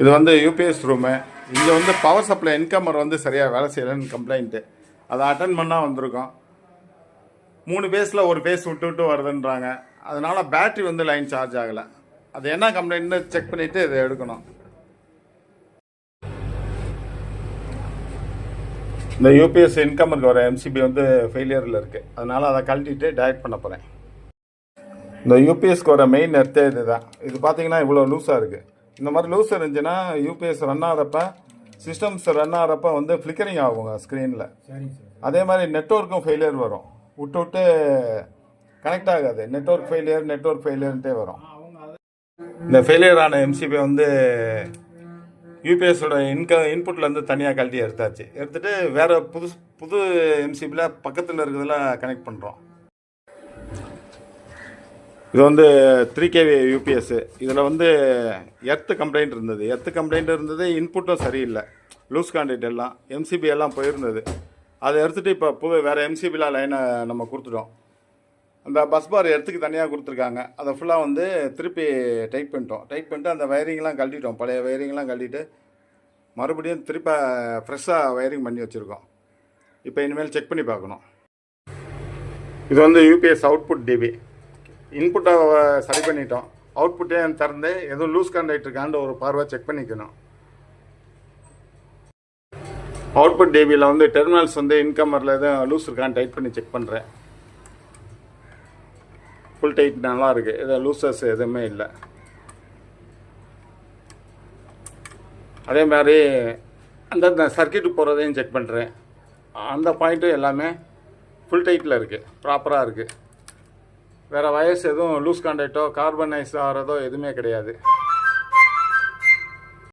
இது வந்து UPS room இங்கே வந்து பவர் சப்ளை இன்கமர் வந்து சரியாக வேலை செய்யலைன்னு கம்ப்ளைண்ட்டு அதை அட்டன் பண்ணால் வந்திருக்கோம். மூணு பேஸில் ஒரு பேஸ் விட்டு விட்டு வருதுன்றாங்க. அதனால் பேட்ரி வந்து லைன் சார்ஜ் ஆகலை. அது என்ன கம்ப்ளைண்ட்னு செக் பண்ணிவிட்டு இதை எடுக்கணும். இந்த யூபிஎஸ் இன்கமருக்கு வர எம்சிபி வந்து ஃபெயிலியரில் இருக்குது அதனால் அதை கழட்டிட்டு டயட் பண்ண போகிறேன் இந்த யூபிஎஸ்க்கு வர மெயின் எர்த்தே இதுதான் இது பார்த்தீங்கன்னா இவ்வளோ லூஸாக இருக்குது இந்த மாதிரி லூஸ் இருந்துச்சுன்னா யூபிஎஸ் ரன் ஆகிறப்ப சிஸ்டம்ஸ் ரன் ஆகிறப்ப வந்து ஃப்ளிக்கரிங் ஆகுங்க ஸ்க்ரீனில் அதே மாதிரி நெட்ஒர்க்கும் ஃபெயிலியர் வரும். விட்டு விட்டு கனெக்ட் ஆகாது. நெட்ஒர்க் ஃபெயிலியர் நெட்ஒர்க் ஃபெயிலியர்ன்ட்டே வரும். இந்த ஃபெயிலியர் ஆன எம்சிபி வந்து யூபிஎஸோட இன்க இன்புட்லேருந்து தனியாக கழட்டி எடுத்தாச்சு. எடுத்துட்டு வேறு புது புது எம்சிபியில் பக்கத்தில் இருக்கிறதுல கனெக்ட் பண்ணுறோம் இது வந்து த்ரீ கேவி யூபிஎஸ்ஸு இதில் வந்து எர்த்து கம்ப்ளைண்ட் இருந்தது. எர்த்து கம்ப்ளைண்ட் இருந்தது இன்புட்டும் சரியில்லை. லூஸ் கான்டெக்ட் எல்லாம் எம்சிபி எல்லாம் போயிருந்தது. அதை எடுத்துகிட்டு இப்போ புது வேறு எம்சிபிலாம் லைனை நம்ம கொடுத்துட்டோம். அந்த பஸ் பார் எர்த்துக்கு தனியாக கொடுத்துருக்காங்க. அதை ஃபுல்லாக வந்து திருப்பி டைட் பண்ணிட்டோம். டைட் பண்ணிட்டு அந்த வயரிங்லாம் கழட்டிட்டோம். பழைய வயரிங்லாம் கழட்டிட்டு மறுபடியும் திருப்ப ஃப்ரெஷ்ஷாக வயரிங் பண்ணி வச்சுருக்கோம். இப்போ இனிமேல் செக் பண்ணி பார்க்கணும். இது வந்து யூபிஎஸ் அவுட்புட் டிபி இன்புட்டை சரி பண்ணிட்டோம். அவுட்புட்டே திறந்து எதுவும் லூஸ் கான்டாக்ட் இருக்கான்னு ஒரு பார்வை செக் பண்ணிக்கணும். அவுட்புட் டிபியில் வந்து டெர்மினல்ஸ் வந்து இன்கமரில் எதுவும் லூஸ் இருக்கான்னு டைட் பண்ணி செக் பண்ணுறேன் ஃபுல் டைட் நல்லா இருக்கு. இது லூசஸ் எதுவுமே இல்லை. அதே மாதிரி அந்த சர்க்கியூட் போகிறதையும் செக் பண்ணுறேன் அந்த பாயிண்ட்டும் எல்லாமே ஃபுல் டைட்டில் இருக்குது ப்ராப்பராக இருக்குது வேறு வயசு எதுவும் லூஸ் கான்டாக்டோ கார்பனைஸ் ஆகிறதோ எதுவுமே கிடையாது.